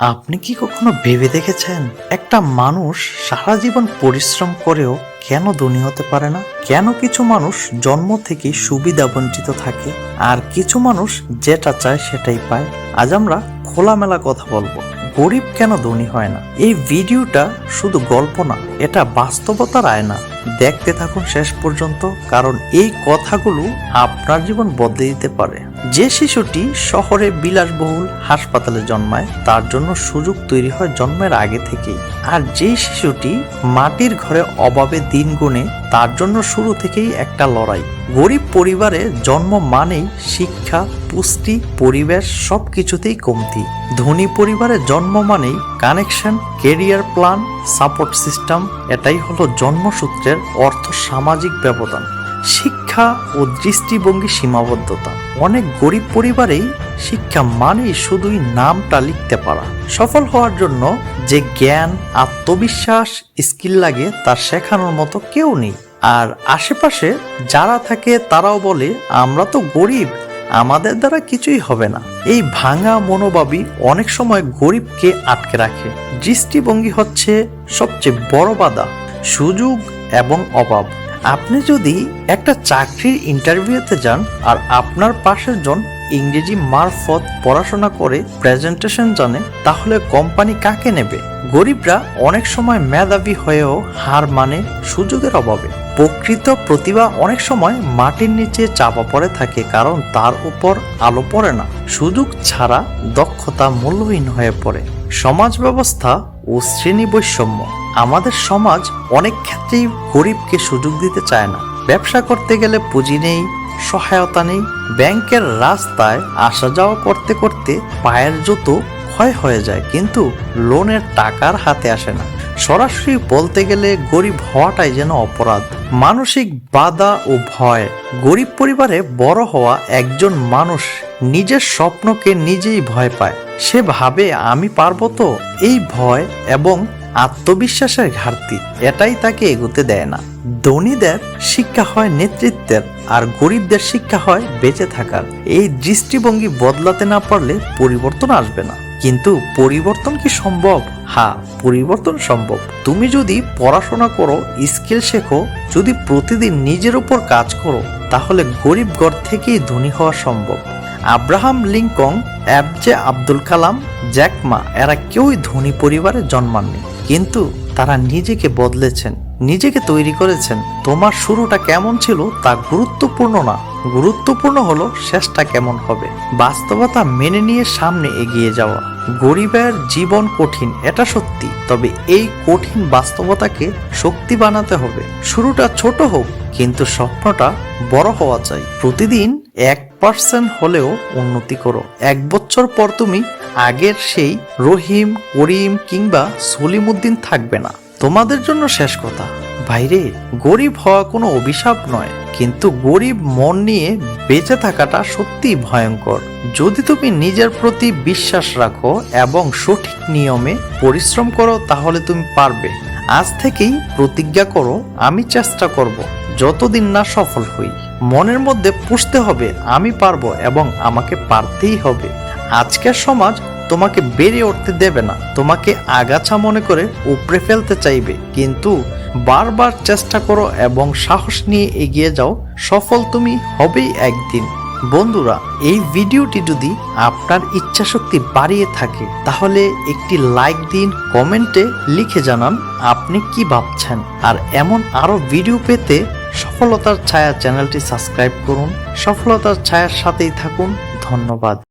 আপনি কি কখনো ভেবে দেখেছেন একটা মানুষ সারা জীবন পরিশ্রম করেও কেন ধনী হতে পারে না? কেন কিছু মানুষ জন্ম থেকে সুবিধা বঞ্চিত থাকে আর কিছু মানুষ যেটা চায় সেটাই পায়? আজ আমরা খোলামেলা কথা বলব। গরিব কেন ধনী হয় না? এই ভিডিওটা শুধু গল্প না, এটা বাস্তবতার আয়না। দেখতে থাকুন শেষ পর্যন্ত, কারণ এই কথাগুলো আপনার জীবন বদলে দিতে পারে। যে শিশুটি শহরে বিলাসবহুল হাসপাতালে জন্মায়, তার জন্য সুযোগ তৈরি হয় জন্মের আগে থেকেই। আর যে শিশুটি মাটির ঘরে অভাবে দিন গুণে তার জন্য শুরু থেকেই একটা লড়াই। গরিব পরিবারে জন্ম মানেই শিক্ষা, পুষ্টি, পরিবেশ সব কিছুতেই কমতি। ধনী পরিবারে জন্ম মানেই connection career plan support system এটাই হলো জন্মসূত্রের অর্থ সামাজিক ব্যবধান। শিক্ষা ও দৃষ্টিভঙ্গি সীমাবদ্ধতা। অনেক গরিব পরিবারেই শিক্ষা মানেই শুধুই নামটা লিখতে পারা। সফল হওয়ার জন্য যে জ্ঞান, আত্মবিশ্বাস, স্কিল লাগে তা শেখানোর মতো কেউ নেই। আর আশেপাশে যারা থাকে তারাও বলে, আমরা তো গরিব, আমাদের দ্বারা কিছুই হবে না। এই ভাঙা মনোভাবই অনেক সময় গরিবকে আটকে রাখে। দৃষ্টিভঙ্গি হচ্ছে সবচেয়ে বড় বাধা, সুযোগ এবং অভাব। আপনি যদি একটা চাকরির ইন্টারভিউতে যান আর আপনার পাশের জন ইংরেজি মারফত পড়াশোনা করে প্রেজেন্টেশন জানে, তাহলে কোম্পানি কাকে নেবে? গরিবরা অনেক সময় মেধাবী হয়েও হার মানে সুযোগের অভাবে। প্রকৃত প্রতিভা অনেক সময় মাটির নিচে চাপা পড়ে থাকে, কারণ তার উপর আলো পড়ে না। সুযোগ ছাড়া দক্ষতা মূল্যহীন হয়ে পড়ে। সমাজ ব্যবস্থা ও শ্রেণি বৈষম্য। আমাদের সমাজ অনেক ক্ষেত্রেই গরিবকে সুযোগ দিতে চায় না। ব্যবসা করতে গেলে পুঁজি নেই, সহায়তা নেই, ব্যাংকের রাস্তায় আসা যাওয়া করতে করতে পায়ের জুতো ক্ষয় হয়ে যায়, কিন্তু লোনের টাকার হাতে আসে না। সরাসরি বলতে গেলে গরিব হওয়াটাই যেন অপরাধ। মানসিক বাধা ও ভয়। গরিব পরিবারে বড় হওয়া একজন মানুষ নিজের স্বপ্নকে নিজেই ভয় পায়। সে ভাবে, আমি পারব তো? এই ভয় এবং আত্মবিশ্বাসের ঘাটতি, এটাই তাকে এগোতে দেয় না। ধনীদের শিক্ষা হয় নেতৃত্বের, আর গরিবদের শিক্ষা হয় বেঁচে থাকার। এই দৃষ্টিভঙ্গি বদলাতে না পারলে পরিবর্তন আসবে না। কিন্তু পরিবর্তন কি সম্ভব? হ্যাঁ পরিবর্তন সম্ভব। তুমি যদি পড়াশোনা করো, স্কিল শেখো, যদি প্রতিদিন নিজের উপর কাজ করো, তাহলে গরিব ঘর থেকেই ধনী হওয়া সম্ভব। Abraham Lincoln APJ Abdul Kalam Jack Ma এরা কেউই ধনী পরিবারে জন্মাননি। কিন্তু তারা নিজেকে বদলেছেন, নিজেকে তৈরি করেছেন। তোমার শুরুটা কেমন ছিল তা গুরুত্বপূর্ণ না। গুরুত্বপূর্ণ হলো শেষটা কেমন হবে। বাস্তবতা মেনে নিয়ে সামনে এগিয়ে যাওয়া। গরিবের জীবন কঠিন, এটা সত্যি। তবে এই কঠিন বাস্তবতাকে শক্তি বানাতে হবে। শুরুটা ছোট হোক, কিন্তু স্বপ্নটা বড় হওয়া চাই। প্রতিদিন এক পার্সেন্ট হলেও উন্নতি করো। এক বছর পর তুমি আগের সেই রহিম, করিম কিংবা সলিমুদ্দিন থাকবে না। তোমাদের জন্য শেষ কথা। ভাইরে, গরিব হওয়া কোনো অভিশাপ নয়। কিন্তু গরিব মন নিয়ে বেঁচে থাকাটা সত্যিই ভয়ঙ্কর। যদি তুমি নিজের প্রতি বিশ্বাস রাখো এবং সঠিক নিয়মে পরিশ্রম করো, তাহলে তুমি পারবে। আজ থেকেই প্রতিজ্ঞা করো, আমি চেষ্টা করব, যতদিন না সফল হই। মনের মধ্যে পুষতে হবে, আমি পারব এবং আমাকে পারতেই হবে। আজকের সমাজ তোমাকে বেড়ে উঠতে দেবে না, তোমাকে আগাছা মনে করে উপড়ে ফেলতে চাইবে। কিন্তু বারবার চেষ্টা করো এবং সাহস নিয়ে এগিয়ে যাও, সফল তুমি হবেই একদিন। বন্ধুরা, এই ভিডিওটি যদি আপনার ইচ্ছা শক্তি বাড়িয়ে থাকে, তাহলে একটি লাইক দিন, কমেন্টে লিখে জানান আপনি কি ভাবছেন। আর এমন আরও ভিডিও পেতে সফলতার ছায়া চ্যানেলটি সাবস্ক্রাইব করুন। সফলতার ছায়ার সাথেই থাকুন। ধন্যবাদ।